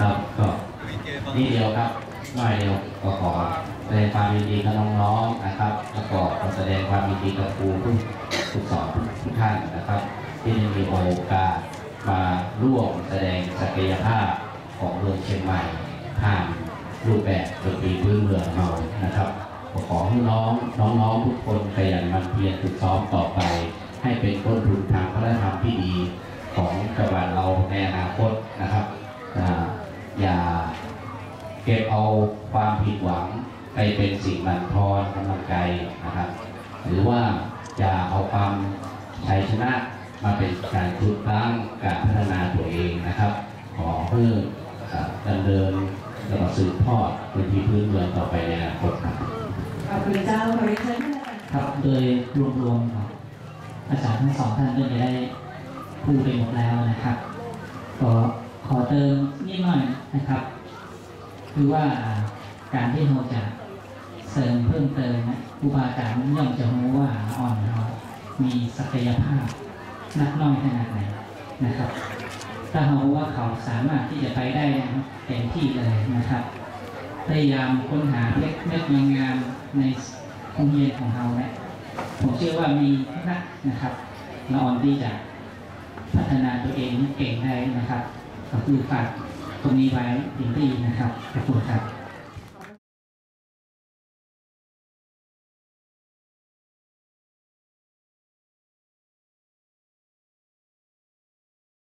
ครับก็นิดเดียวครับน้อยเดียวก็ขอแสดงความยินดีกับน้องๆนะครับ แล้วก็ขอแสดงความยินดีกับครูผู้ฝึกสอนทุกท่านนะครับ ที่ได้มีโอกาสมาร่วมแสดงศักยภาพของเมืองเชียงใหม่ผ่านรูปแบบดนตรีพื้นเมืองเรานะครับขอขอให้น้องน้องๆทุกคนขยันมันเพียรฝึกซ้อมต่อไป ให้เป็นต้นทุน ก็บเอาความผิดหวังไปเป็นสิ่งบั่นทอนกำลังใจนะครับ หรือว่าอย่าเอาความชัยชนะมาเป็นการทุดตั้งการพัฒนาตัวเองนะครับ ขอเพื่อเอ่อดำเนินและก็สืบทอดพื้นที่พื้นเมืองต่อไปในอนาคตครับขอบคุณเจ้าขอเรียนเชิญท่านอาจารย์ครับโดยรวมๆครับอาจารย์ทั้งสองท่านก็จะได้พูดไปหมดแล้วนะครับ ก็ขอเติมนิดหน่อยนะครับ คือว่าการที่เราจะเสริมเพิ่มเติมนะครูบาอาจารย์ย่อมจะรู้ว่าอ่อนเรามีศักยภาพนักน้อยขนาดไหนนะครับ ถ้าเรารู้ว่าเขาสามารถที่จะไปได้นะครับเต็มที่เลยนะครับพยายามค้นหาเล็กเม็ดงามในโรงเรียนของเราเนี่ยผมเชื่อว่ามีนักนะครับละออนที่จะพัฒนาตัวเองเก่งได้นะครับ ก็คือฝาก ตรงนี้ไว้ถึงที่นะครับขอบคุณครับ